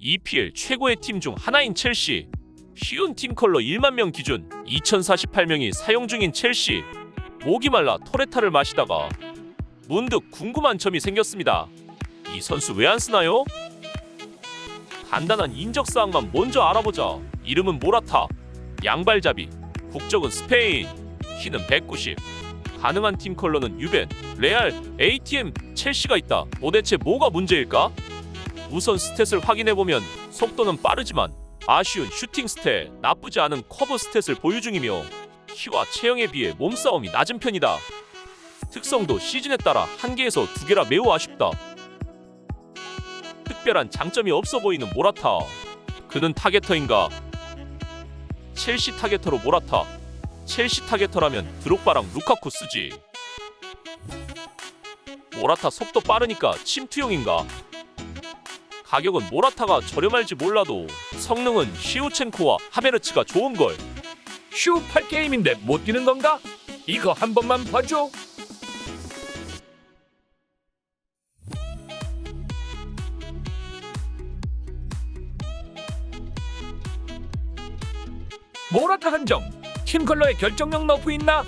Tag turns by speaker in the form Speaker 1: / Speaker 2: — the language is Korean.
Speaker 1: EPL 최고의 팀 중 하나인 첼시. 쉬운 팀 컬러 1만 명 기준 2,048명이 사용 중인 첼시. 목이 말라 토레타를 마시다가 문득 궁금한 점이 생겼습니다. 이 선수 왜 안 쓰나요? 간단한 인적 사항만 먼저 알아보자. 이름은 모라타. 양발잡이. 국적은 스페인. 키는 190. 가능한 팀 컬러는 유벤, 레알, ATM, 첼시가 있다. 도대체 뭐가 문제일까? 우선 스탯을 확인해 보면 속도는 빠르지만 아쉬운 슈팅 스탯, 나쁘지 않은 커브 스탯을 보유 중이며 키와 체형에 비해 몸싸움이 낮은 편이다. 특성도 시즌에 따라 한 개에서 두 개라 매우 아쉽다. 특별한 장점이 없어 보이는 모라타. 그는 타겟터인가? 첼시 타겟터로 모라타. 첼시 타겟터라면 드록바랑 루카쿠 쓰지. 모라타 속도 빠르니까 침투용인가? 가격은 모라타가 저렴할지 몰라도 성능은 시우첸코와 하베르츠가 좋은 걸.
Speaker 2: 슈퍼 게임인데 못 뛰는 건가? 이거 한 번만 봐줘. 모라타 한정 팀 컬러에 결정력 너프 있나?